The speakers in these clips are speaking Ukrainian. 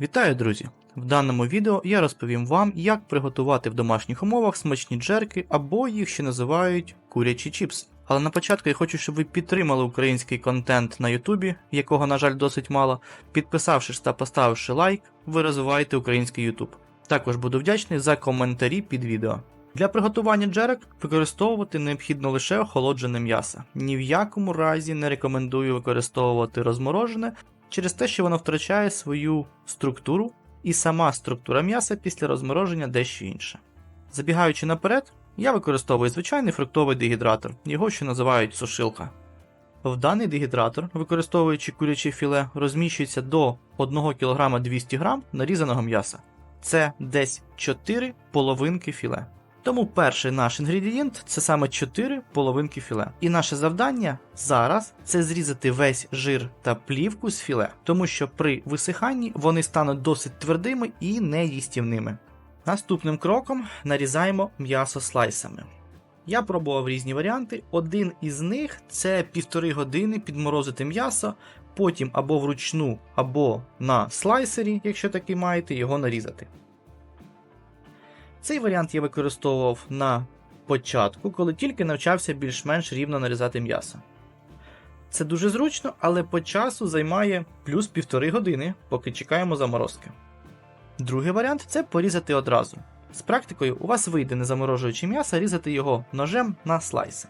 Вітаю, друзі! В даному відео я розповім вам, як приготувати в домашніх умовах смачні джерки або їх ще називають курячі чіпси. Але на початку я хочу, щоб ви підтримали український контент на Ютубі, якого, на жаль, досить мало. Підписавшись та поставивши лайк, ви розвиваєте український Ютуб. Також буду вдячний за коментарі під відео. Для приготування джерек використовувати необхідно лише охолоджене м'ясо. Ні в якому разі не рекомендую використовувати розморожене через те, що воно втрачає свою структуру, і сама структура м'яса після розмороження дещо інша. Забігаючи наперед, я використовую звичайний фруктовий дегідратор, його ще називають сушилка. В даний дегідратор, використовуючи куряче філе, розміщується до 1 кг 200 г нарізаного м'яса. Це десь 4 половинки філе. Тому перший наш інгредієнт це саме 4 половинки філе. І наше завдання зараз це зрізати весь жир та плівку з філе, тому що при висиханні вони стануть досить твердими і неїстівними. Наступним кроком нарізаємо м'ясо слайсами. Я пробував різні варіанти. Один із них це півтори години підморозити м'ясо, потім або вручну, або на слайсері, якщо такий маєте, його нарізати. Цей варіант я використовував на початку, коли тільки навчався більш-менш рівно нарізати м'ясо. Це дуже зручно, але по часу займає плюс півтори години, поки чекаємо заморозки. Другий варіант це порізати одразу. З практикою у вас вийде, не заморожуючи м'ясо, різати його ножем на слайси.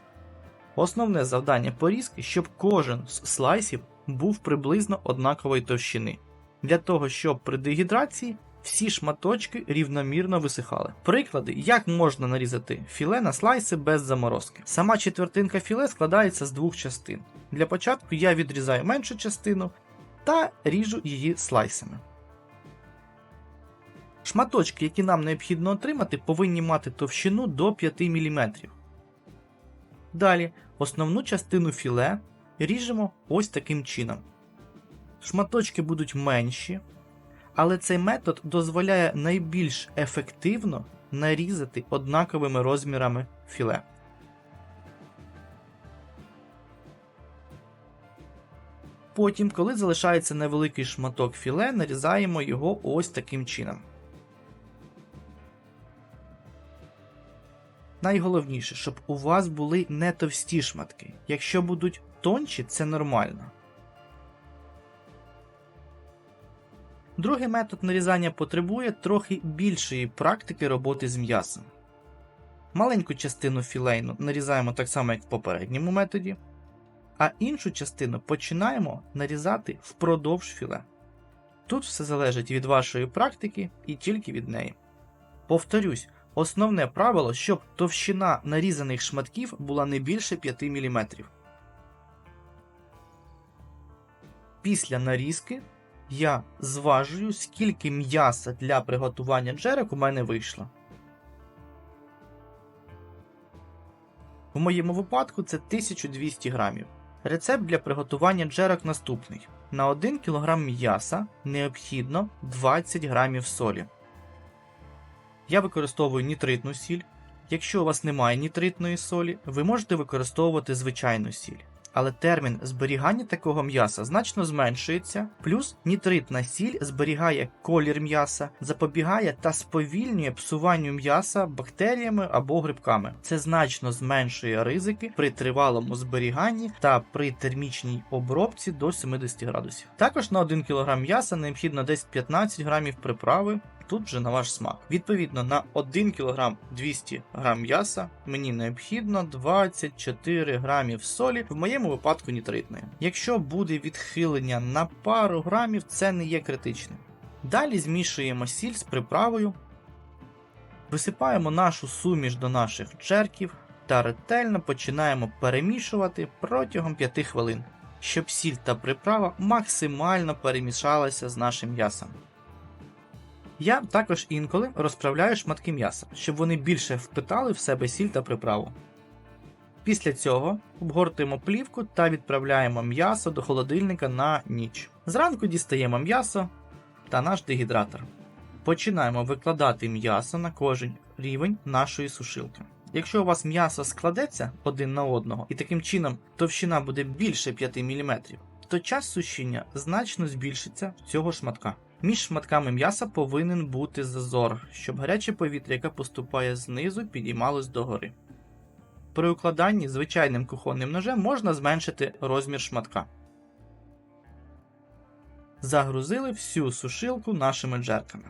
Основне завдання порізки, щоб кожен з слайсів був приблизно однакової товщини, для того, щоб при дегідрації всі шматочки рівномірно висихали. Приклади, як можна нарізати філе на слайси без заморозки. Сама четвертинка філе складається з двох частин. Для початку я відрізаю меншу частину та ріжу її слайсами. Шматочки, які нам необхідно отримати, повинні мати товщину до 5 мм. Далі основну частину філе ріжемо ось таким чином. Шматочки будуть менші, але цей метод дозволяє найбільш ефективно нарізати однаковими розмірами філе. Потім, коли залишається невеликий шматок філе, нарізаємо його ось таким чином. Найголовніше, щоб у вас були не товсті шматки. Якщо будуть тонші, це нормально. Другий метод нарізання потребує трохи більшої практики роботи з м'ясом. Маленьку частину філейну нарізаємо так само, як в попередньому методі, а іншу частину починаємо нарізати впродовж філе. Тут все залежить від вашої практики і тільки від неї. Повторюсь, основне правило, щоб товщина нарізаних шматків була не більше 5 мм. Після нарізки я зважую, скільки м'яса для приготування джерек у мене вийшло. У моєму випадку це 1200 грамів. Рецепт для приготування джерок наступний: на 1 кг м'яса необхідно 20 грамів солі. Я використовую нітритну сіль. Якщо у вас немає нітритної солі, ви можете використовувати звичайну сіль але термін зберігання такого м'яса значно зменшується, плюс нітритна сіль зберігає колір м'яса, запобігає та сповільнює псуванню м'яса бактеріями або грибками. Це значно зменшує ризики при тривалому зберіганні та при термічній обробці до 70 градусів. Також на 1 кг м'яса необхідно десь 15 грамів приправи тут вже на ваш смак. Відповідно, на 1 кг 200 г м'яса мені необхідно 24 грамів солі, в моєму випадку нітритної. Якщо буде відхилення на пару грамів, це не є критичним. Далі змішуємо сіль з приправою, висипаємо нашу суміш до наших джерків та ретельно починаємо перемішувати протягом 5 хвилин, щоб сіль та приправа максимально перемішалася з нашим м'ясом. Я також інколи розправляю шматки м'яса, щоб вони більше впитали в себе сіль та приправу. Після цього обгортуємо плівку та відправляємо м'ясо до холодильника на ніч. Зранку дістаємо м'ясо та наш дегідратор. Починаємо викладати м'ясо на кожен рівень нашої сушилки. Якщо у вас м'ясо складеться один на одного і таким чином товщина буде більше 5 мм, то час сушіння значно збільшиться цього шматка. Між шматками м'яса повинен бути зазор, щоб гаряче повітря, яке поступає знизу, підіймалось догори. При укладанні звичайним кухонним ножем можна зменшити розмір шматка. Загрузили всю сушилку нашими джерками.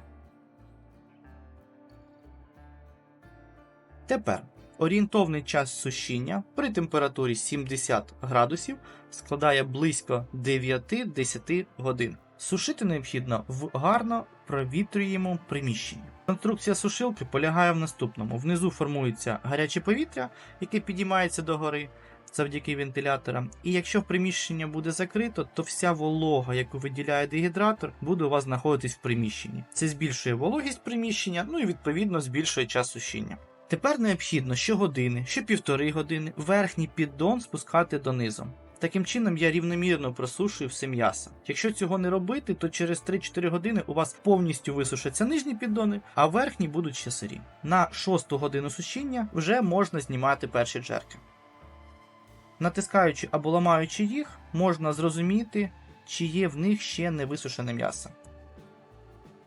Тепер орієнтовний час сушіння при температурі 70 градусів складає близько 9-10 годин. Сушити необхідно в гарно провітрюємому приміщенні. Конструкція сушилки полягає в наступному: внизу формується гаряче повітря, яке підіймається догори завдяки вентиляторам. І якщо приміщення буде закрито, то вся волога, яку виділяє дегідратор, буде у вас знаходитись в приміщенні. Це збільшує вологість приміщення, ну і відповідно збільшує час сушіння. Тепер необхідно щогодини, щопівтори години верхній піддон спускати донизу. Таким чином я рівномірно просушую все м'ясо. Якщо цього не робити, то через 3-4 години у вас повністю висушаться нижні піддони, а верхні будуть ще сирі. На 6 годину сушіння вже можна знімати перші джерки. Натискаючи або ламаючи їх, можна зрозуміти, чи є в них ще не висушене м'ясо.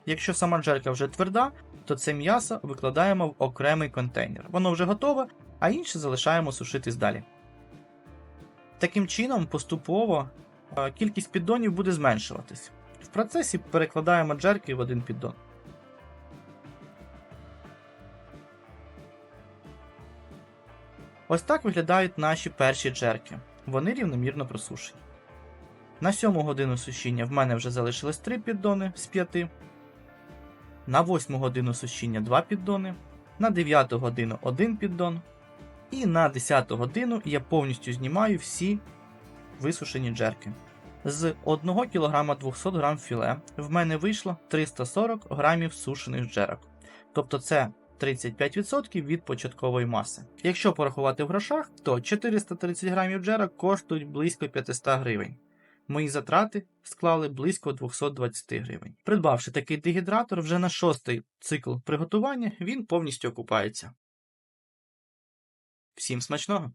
Якщо сама джерка вже тверда, то це м'ясо викладаємо в окремий контейнер. Воно вже готове, а інше залишаємо сушитись далі. Таким чином, поступово е, кількість піддонів буде зменшуватись. В процесі перекладаємо джерки в один піддон. Ось так виглядають наші перші джерки. Вони рівномірно просушені. На 7 годину сушіння в мене вже залишилось 3 піддони з 5. На 8 годину сушіння 2 піддони. На 9 годину 1 піддон. І на 10 годину я повністю знімаю всі висушені джерки. З 1 кг 200 г філе в мене вийшло 340 г сушених джерок. Тобто це 35% від початкової маси. Якщо порахувати в грошах, то 430 грамів джерок коштують близько 500 гривень. Мої затрати склали близько 220 гривень. Придбавши такий дегідратор, вже на шостий цикл приготування він повністю окупається. Всім смачного!